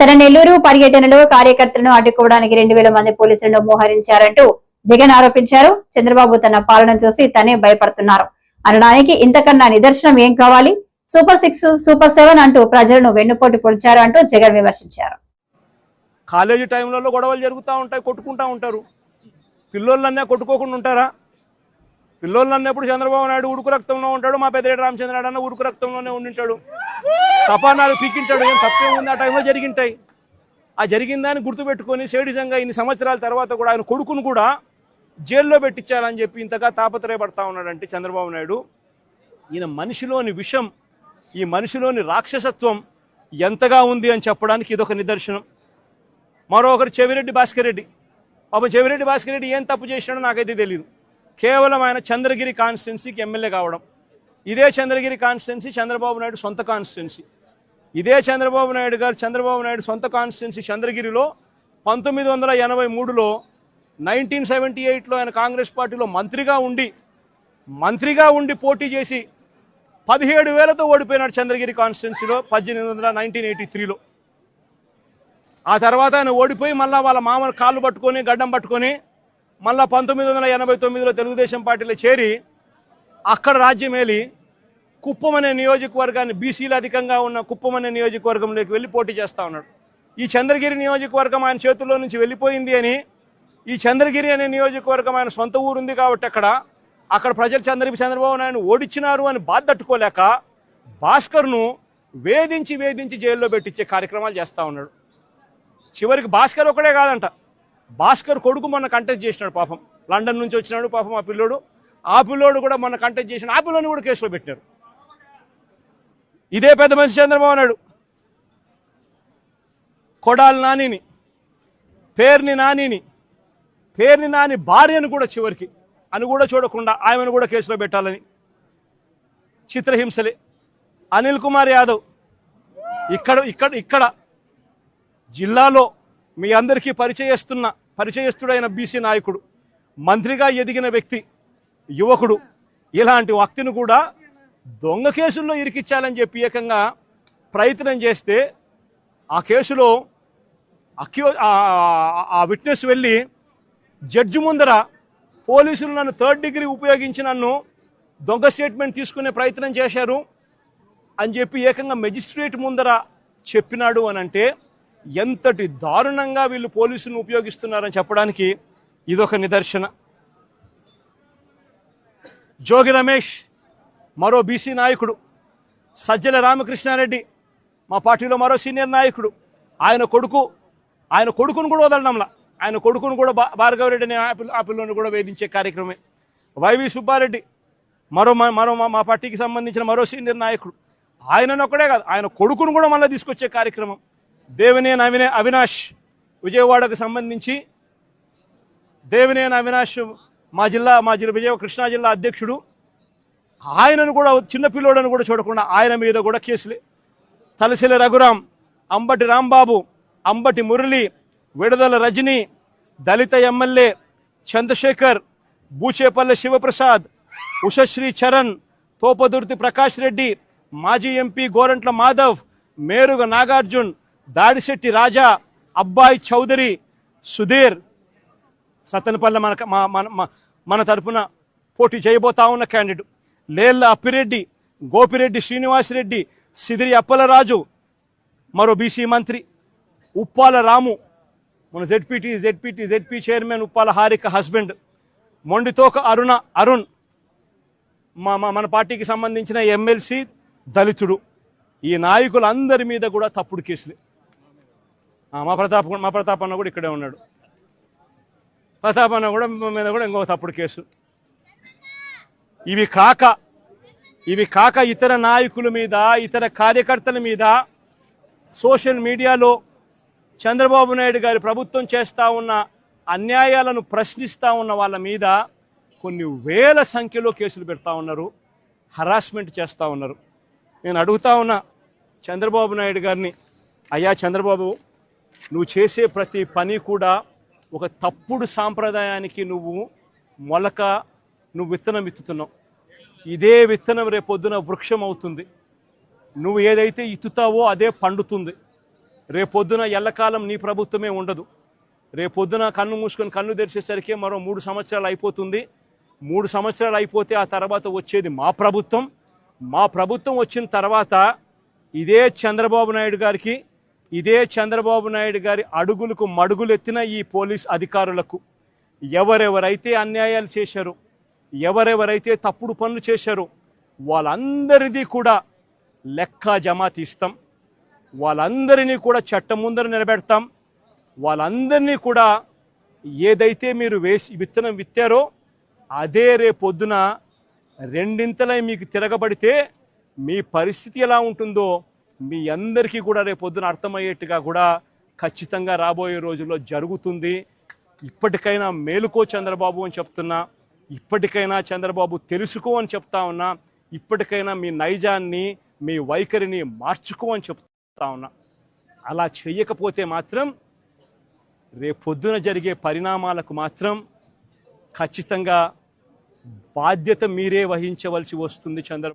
తన నెల్లూరు పర్యటనలో కార్యకర్తలను అడ్డుకోవడానికి రెండు వేల మంది పోలీసులను మోహరించారంటూ జగన్ ఆరోపించారు. చంద్రబాబు తన పాలన చూసి తనే భయపడుతున్నారు. అనడానికి ఇంతకన్నా నిదర్శనం ఏం కావాలి? సూపర్ సిక్స్ సూపర్ సెవెన్ అంటూ ప్రజలను వెన్నుపోటు పొడిచారు అంటూ జగన్ విమర్శించారు. కాలేజీ టైంలలో గొడవలు జరుగుతూ ఉంటాయి కొట్టుకుంటా ఉంటారు. పిల్లోళ్ళన్నా కొట్టుకోకుండా ఉంటారా? పిల్లోళ్ళు అన్నప్పుడు చంద్రబాబు నాయుడు ఉడుకు రక్తంలో ఉంటాడు మా పెద్దరెడ్డి రామచంద్రనాయుడు అన్న ఉడుకు రక్తంలోనే ఉండింటాడు. తపానాలు పీకింటాడు ఏం తప్పే ఉంది? ఆ టైంలో జరిగింటాయి. ఆ జరిగిందని గుర్తుపెట్టుకొని సేడిజంగా ఇన్ని సంవత్సరాల తర్వాత కూడా ఆయన కొడుకును కూడా జైల్లో పెట్టించాలని చెప్పి ఇంతగా తాపత్రయపడతా ఉన్నాడంటే చంద్రబాబు నాయుడు. ఈయన మనిషిలోని విషం ఈ మనిషిలోని రాక్షసత్వం ఎంతగా ఉంది అని చెప్పడానికి ఇదొక నిదర్శనం. మరొకరు చెవిరెడ్డి భాస్కర్ రెడ్డి. పాపం చెవిరెడ్డి భాస్కర్ రెడ్డి ఏం తప్పు చేసినాడో నాకైతే తెలియదు కేవలం ఆయన చంద్రగిరి కాన్స్టిట్యున్సీకి ఎమ్మెల్యే కావడం. ఇదే చంద్రగిరి కాన్స్టిట్యున్సీ చంద్రబాబు నాయుడు సొంత కాన్స్టిట్యున్సీ. ఇదే చంద్రబాబు నాయుడు గారు చంద్రబాబు నాయుడు సొంత కాన్స్టిట్యున్సీ చంద్రగిరిలో పంతొమ్మిది వందల ఎనభై మూడులో నైన్టీన్ సెవెంటీ ఎయిట్లో ఆయన కాంగ్రెస్ పార్టీలో మంత్రిగా ఉండి మంత్రిగా ఉండి పోటీ చేసి పదిహేడు వేలతో ఓడిపోయినాడు చంద్రగిరి కాన్స్టిట్యున్సీలో పద్దెనిమిది వందల నైన్టీన్ ఎయిటీ త్రీలో. ఆ తర్వాత ఆయన ఓడిపోయి మళ్ళీ వాళ్ళ మామను కాళ్ళు పట్టుకొని గడ్డం పట్టుకొని మళ్ళా పంతొమ్మిది వందల ఎనభై తొమ్మిదిలో తెలుగుదేశం పార్టీలో చేరి అక్కడ రాజ్యమేలి కుప్పం అనే నియోజకవర్గాన్ని బీసీలు అధికంగా ఉన్న కుప్పం అనే నియోజకవర్గంలోకి వెళ్ళి పోటీ చేస్తూ ఉన్నాడు. ఈ చంద్రగిరి నియోజకవర్గం ఆయన చేతుల్లో నుంచి వెళ్ళిపోయింది అని ఈ చంద్రగిరి అనే నియోజకవర్గం ఆయన సొంత ఊరుంది కాబట్టి అక్కడ అక్కడ ప్రజలు చంద్ర చంద్రబాబు నాయుడు ఓడించినారు అని బాధ తట్టుకోలేక భాస్కర్ను వేధించి వేధించి జైల్లో పెట్టించే కార్యక్రమాలు చేస్తూ ఉన్నాడు. చివరికి భాస్కర్ ఒకడే కాదంట. భాస్కర్ కొడుకు మొన్న కంటెస్ట్ చేసినాడు పాపం. లండన్ నుంచి వచ్చినాడు పాపం ఆ పిల్లోడు. ఆ పిల్లోడు కూడా మొన్న కంటెస్ట్ చేసిన ఆ పిల్లోని కూడా కేసులో పెట్టినారు. ఇదే పెద్ద మనిషి చంద్రబాబు నాయుడు. కొడాలి నానిని పేర్ని నానిని పేర్ని నాని భార్యను కూడా చివరికి అని కూడా చూడకుండా ఆమెను కూడా కేసులో పెట్టాలని చిత్రహింసలే. అనిల్ కుమార్ యాదవ్ ఇక్కడ ఇక్కడ ఇక్కడ జిల్లాలో మీ అందరికీ పరిచయస్తున్న పరిచయస్తుడైన బీసీ నాయకుడు మంత్రిగా ఎదిగిన వ్యక్తి యువకుడు ఇలాంటి వ్యక్తిని కూడా దొంగ కేసుల్లో ఇరికిచ్చాలని చెప్పి ఏకంగా ప్రయత్నం చేస్తే ఆ కేసులో అక్యూ ఆ- ఆ విట్నెస్ వెళ్ళి జడ్జి ముందర పోలీసులు నన్ను థర్డ్ డిగ్రీ ఉపయోగించి నన్ను దొంగ స్టేట్మెంట్ తీసుకునే ప్రయత్నం చేశారు అని చెప్పి ఏకంగా మెజిస్ట్రేట్ ముందర చెప్పినాడు అని అంటే ఎంతటి దారుణంగా వీళ్ళు పోలీసులను ఉపయోగిస్తున్నారని చెప్పడానికి ఇదొక నిదర్శన. జోగి రమేష్ మరో బీసీ నాయకుడు. సజ్జల రామకృష్ణారెడ్డి మా పార్టీలో మరో సీనియర్ నాయకుడు. ఆయన కొడుకు ఆయన కొడుకును కూడా వదలడంలా. ఆయన కొడుకును కూడా భా- భార్గవరెడ్డి అనే ఆ పిల్ల- ఆ కూడా వేధించే కార్యక్రమే. వైవి సుబ్బారెడ్డి మరో మరో మా- మా పార్టీకి సంబంధించిన మరో సీనియర్ నాయకుడు. ఆయనను ఒక్కడే కాదు ఆయన కొడుకును కూడా మళ్ళీ తీసుకొచ్చే కార్యక్రమం. దేవినేని అవినే అవినాష్ విజయవాడకు సంబంధించి దేవినేని అవినాష్ మా జిల్లా మా జిల్లా విజయ కృష్ణా జిల్లా అధ్యక్షుడు. ఆయనను కూడా చిన్నపిల్లోడని కూడా చూడకుండా ఆయన మీద కూడా కేసులే. తలసిల రఘురాం అంబటి రాంబాబు అంబటి మురళి విడుదల రజని దళిత ఎమ్మెల్యే చంద్రశేఖర్ బూచేపల్లె శివప్రసాద్ ఉషశ్రీ చరణ్ తోపదుర్తి ప్రకాష్ రెడ్డి మాజీ ఎంపీ గోరంట్ల మాధవ్ మేరుగ నాగార్జున్ దాడిశెట్టి రాజా అబ్బాయి చౌదరి సుధీర్ సత్తెనపల్లె మన మన మన- తరపున పోటీ చేయబోతా ఉన్న క్యాండిడేట్ లేళ్ళ అప్పిరెడ్డి గోపిరెడ్డి శ్రీనివాసరెడ్డి సిదిరి అప్పలరాజు మరో బీసీ మంత్రి ఉప్పాల రాము మన ZPT ZPT ZP chairman Uppala Harika husband Mondithoka Aruna Arun మా మన పార్టీకి సంబంధించిన ఎమ్మెల్సీ దళితుడు. ఈ నాయకులందరి మీద కూడా తప్పుడు కేసులే. మా ప్రతాప్ మా ప్రతాప్ అన్న కూడా ఇక్కడే ఉన్నాడు. ప్రతాప్ అన్న కూడా మీద కూడా ఇంకో తప్పుడు కేసు. ఇవి కాక ఇవి కాక ఇతర నాయకుల మీద ఇతర కార్యకర్తల మీద సోషల్ మీడియాలో చంద్రబాబు నాయుడు గారి ప్రభుత్వం చేస్తూ ఉన్న అన్యాయాలను ప్రశ్నిస్తూ ఉన్న వాళ్ళ మీద కొన్ని వేల సంఖ్యలో కేసులు పెడతా ఉన్నారు హరాస్మెంట్ చేస్తూ ఉన్నారు. నేను అడుగుతా ఉన్నా చంద్రబాబు నాయుడు గారిని అయ్యా చంద్రబాబు నువ్వు చేసే ప్రతి పని కూడా ఒక తప్పుడు సాంప్రదాయానికి నువ్వు మొలక నువ్వు విత్తనం ఇత్తుతున్నావు ఇదే విత్తనం రేపొద్దున వృక్షం అవుతుంది. నువ్వు ఏదైతే ఇత్తుతావో అదే పండుతుంది. రేపొద్దున ఎల్లకాలం నీ ప్రభుత్వమే ఉండదు. రేపొద్దున కన్ను మూసుకొని కన్ను తెరిచేసరికి మరో మూడు సంవత్సరాలు అయిపోతుంది. మూడు సంవత్సరాలు అయిపోతే ఆ తర్వాత వచ్చేది మా ప్రభుత్వం. మా ప్రభుత్వం వచ్చిన తర్వాత ఇదే చంద్రబాబు నాయుడు గారికి ఇదే చంద్రబాబు నాయుడు గారి అడుగులకు మడుగులెత్తిన ఈ పోలీస్ అధికారులకు ఎవరెవరైతే అన్యాయాలు చేశారో ఎవరెవరైతే తప్పుడు పనులు చేశారో వాళ్ళందరిది కూడా లెక్క జమా తీస్తాం వాళ్ళందరినీ కూడా చట్టం ముందర నిలబెడతాం. వాళ్ళందరినీ కూడా ఏదైతే మీరు వేసి విత్తనం విత్తారో అదే రేపొద్దున రెండింతలై మీకు తిరగబడితే మీ పరిస్థితి ఎలా ఉంటుందో మీ అందరికీ కూడా రేపొద్దున అర్థమయ్యేట్టుగా కూడా ఖచ్చితంగా రాబోయే రోజుల్లో జరుగుతుంది. ఇప్పటికైనా మేలుకో చంద్రబాబు అని చెప్తున్నా ఇప్పటికైనా చంద్రబాబు తెలుసుకో అని చెప్తా ఉన్నా ఇప్పటికైనా మీ నైజాన్ని మీ వైఖరిని మార్చుకో అని చెప్తా ఉన్నా. అలా చేయకపోతే మాత్రం రేపొద్దున జరిగే పరిణామాలకు మాత్రం ఖచ్చితంగా బాధ్యత మీరే వహించవలసి వస్తుంది చంద్ర